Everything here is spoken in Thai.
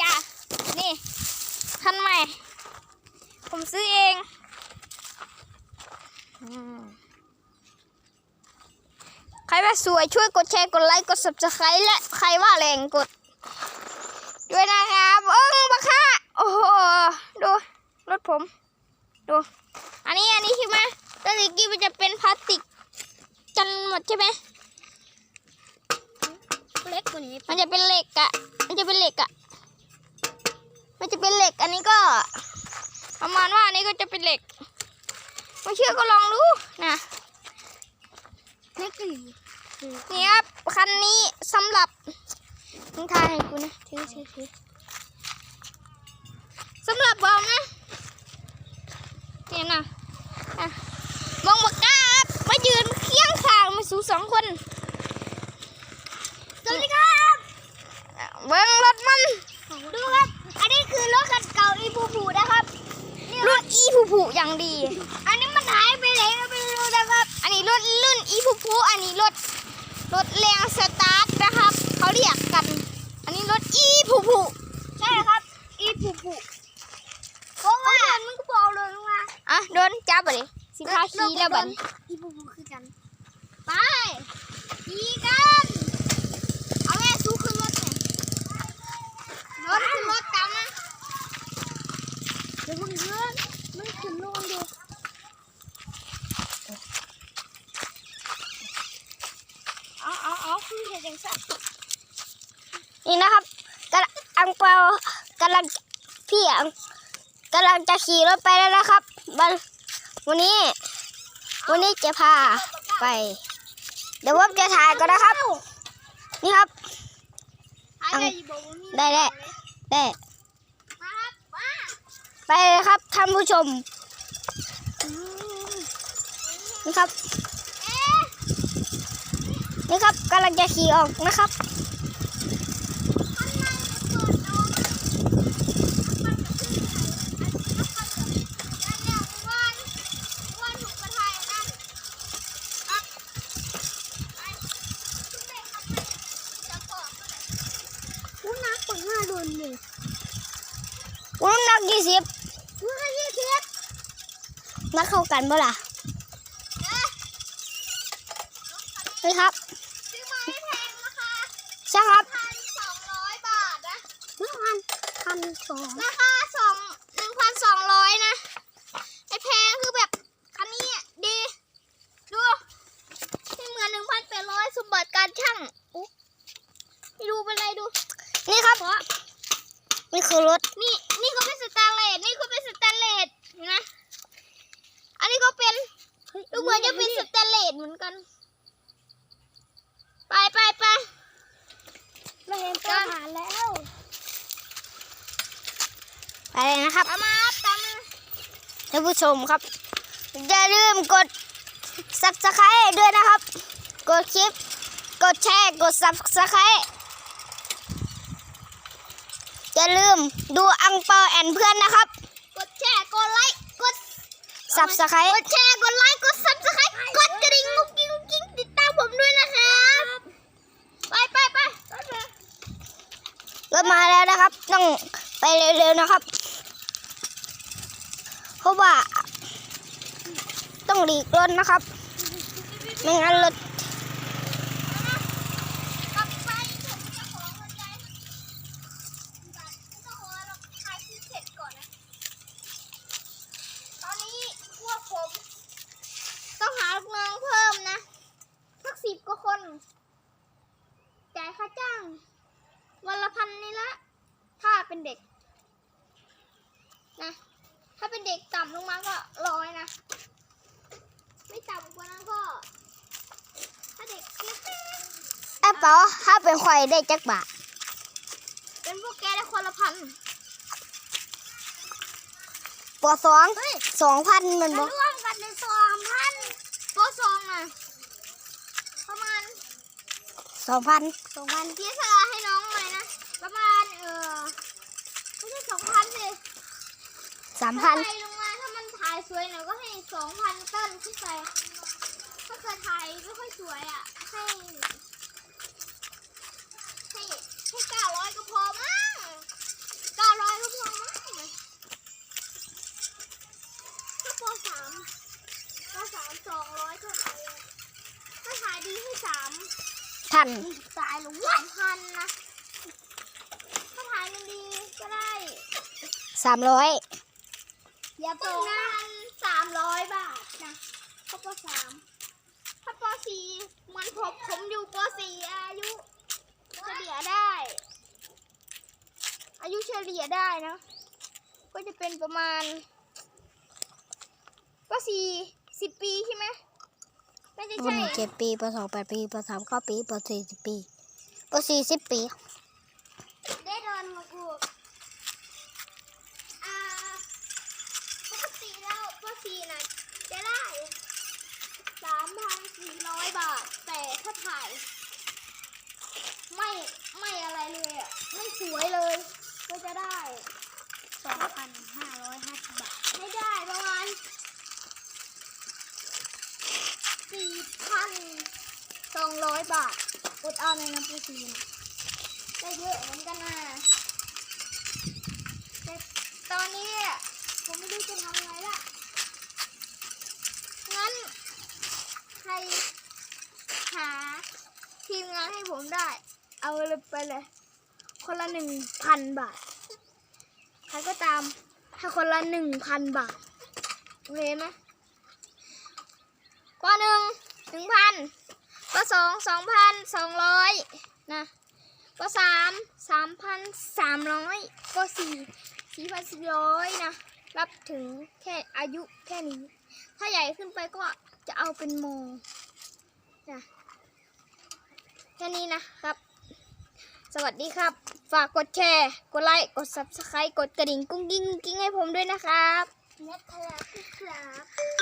จ้ะ นี่ คันใหม่ ผมซื้อเองอืมใครว่าสวยช่วยกดแชร์กดไลค์กด subscribe และใครว่าแรงกด ด้วยนะครับเอิ้งบักค่าโอ้โห ดู รถผม ดู อันนี้อันนี้ใช่ไหมตอนกี้มันจะเป็นพลาสติกกันหมดใช่ไหมเล็กกว่านี้มันจะเป็นเหล็กอะมันจะเป็นเหล็กอะ มันจะเป็นเหล็ก อันนี้ก็ ประมาณว่าอันนี้ก็จะเป็นเหล็ก ไม่เชื่อก็ลองดูนะเล็กอีกนี่ครับคันนี้สำหรับทิ้งทายให้กูนะถือถือถือสำหรับบอมนะเนี่ยนะอะมองบักกล้าครับมายืนเคียงข้างมาสู่สองคน สวัสดีครับ เบิ้งรถมัน ดูครับ อันนี้คือรถคันเก่าอีบูบูนะครับนี่ค รุ่ รับ น อีผูผูอย่างดี อันนี้มันหายไปไหนก็ไม่รู้นะครับ อันนี้รถรุ่นอีผูผูอันนี้รถรถแรงสตาร์ทนะครับเขาเรียกกัน อันนี้รถอีผูผูใช่ครับ อีบูบูเพราะว่ามันก็บอกเลยว่าอะโดนจับไปเลยสิพาขี่แล้วบันอีบูบูคือกันไปขี่กันเอาแม่สู้ขึ้นรถหน่อยรถขึ้นรถตามนะเดี๋ยวมึงเลื่อนมึงขึ้นลงดู เอาเอาเอาคือเห็นจังสัน นี่นะครับกอังเปากำลังพี่อังกำลังจะขี่รถไปแล้วนะครับวันวันนี้ วันนี้จะพาไป เดี๋ยวผมจะถ่ายก่อนนะครับ นี่ครับได้อีบูบูนี่ได้ได้ได้ไปเลยครับท่านผู้ชมนี่ครับ นี่ครับกำลังจะขี่ออกนะครับ ข้างในมันเปิดเอามันจะขึ้นไหนอันนี้ก็เปิดอันเนี้ยวันวันถูกกระทายนั่นอะไปขึ้นเลยครับจะเปิดเมื่อไหร่อู้นักก ว่าห้าโดนเลยกูน้ำหนักยี่สิบอู้ห้ายี่สิบนักเข้ากันบ่ล่ะเอ๊ะนี่ครับซื้อมาไม่แพงนะคะใช่ครับพันสองร้อยบาทนะพันพันสองราคาสองหนึ่งพันสองร้อยนะไม่แพงคือแบบคันนี้อะดีดูไม่เหมือนหนึ่งพันแปดร้อยสมบัติการช่างอุ๊ไม่ดูเป็นไรดู นี่ครับเพราะ นี่คือรถ นี่นี่ก็เป็นสแตนเลสนี่ก็เป็นสแตนเลสเห็นะ อันนี้ก็เป็นดูเหมือนจะเป็นสแตนเลสเหมือนกัน ไปไปไปไม่เห็นก็หาแล้ว ไปเลยนะครับตามมาตามมาท่านผู้ชมครับ อย่าลืมกด subscribe ด้วยนะครับ กดคลิป กดแชร์ กด subscribe อย่าลืมดูอังเปาแอนเพื่อนนะครับ กดแชร์กดไลค์กด subscribe กดแชร์กดไลค์กดซับสไครต์กดกระดิ่งกุ๊กกิ๊งกุ๊กกิ๊งติดตามผมด้วยนะครับไปไปไปไปไปรถมาแล้วนะครับ ต้องไปเร็วๆนะครับ เพราะว่า ต้องหลีกรถนะครับ ไม่งั้นรถ คน จ่ายค่าจ้าง วันละพันนี่ละ ถ้าเป็นเด็ก นะ ถ้าเป็นเด็กต่ำลงมาก็ร้อยนะ ไม่ต่ำกว่านั้นก็ ถ้าเด็กเล็กแอปเป๋าถ้าเป็นควายได้จักบาทๆเป็นพวกแกได้คนละพันปอสองเฮ้ยสองพันมันมาบอกร่วมกันในสองพันตัวสองอะ ประมาณสองพันสองพันเกียร์สลาให้น้องหน่อยนะ ประมาณเออไม่ใช่สองพันสิสามพัน ถ้าใครลงมาถ้ามันถ่ายสวยหน่อยก็ให้สองพันต้นขึ้นไปถ้าเกิดถ่ายไม่ค่อยสวยอะให้ให้ให้เก้าร้อยก็พอมั้ง พันตายหรือสามพันนะถ้าถ่ายมันดีก็ได้สามร้อยอย่าเพิ่งนะสามร้อยบาทนะถ้าปสามถ้าปสี่เหมันผมผมอยู่ปสี่อายุเฉลี่ยได้ อายุเฉลี่ยได้นะ ก็จะเป็นประมาณปสี่สิบปีใช่ไหม ไม่ใช่ปใช่หนึ่งเจ็ดปีปสองแปดปีปสามเก้าปีปสี่สิบปีปสี่สิบปี ได้โดนมากูอ่าปกติแล้วปสี่นะจะได้สามพันสี่ร้อยบาท แต่ถ้าถ่าย ไม่ไม่อะไรเลยอะ ไม่สวยเลย ก็จะได้ สองพันห้าร้อยห้าสิบบาท ไม่ได้ประมาณสี่พัน สองร้อยบาทอดเอาในน้ำปูซีนได้เยอะเหมือนกันนะแต่ตอนนี้ผมไม่รู้จะทำไงละงั้น ใครหาทีมงานให้ผมได้ เอาเลยไปเลย คนละหนึ่งพันบาท ใครก็ตามให้คนละหนึ่งพันบาท โอเคไหมข้อหนึ่งหนึ่งพัน ข้อสองสองพันสองร้อยนะข้อสามสามพันสามร้อยข้อสี่สี่พันสี่ร้อยนะ รับถึงแค่อายุแค่นี้ ถ้าใหญ่ขึ้นไปก็จะเอาเป็นโมนะแค่นี้นะครับ สวัสดีครับ ฝากกดแชร์ กดไลค์ กด subscribe กดกระดิ่งกุ้งกิ้งกิ้งให้ผมด้วยนะครับนัทครับ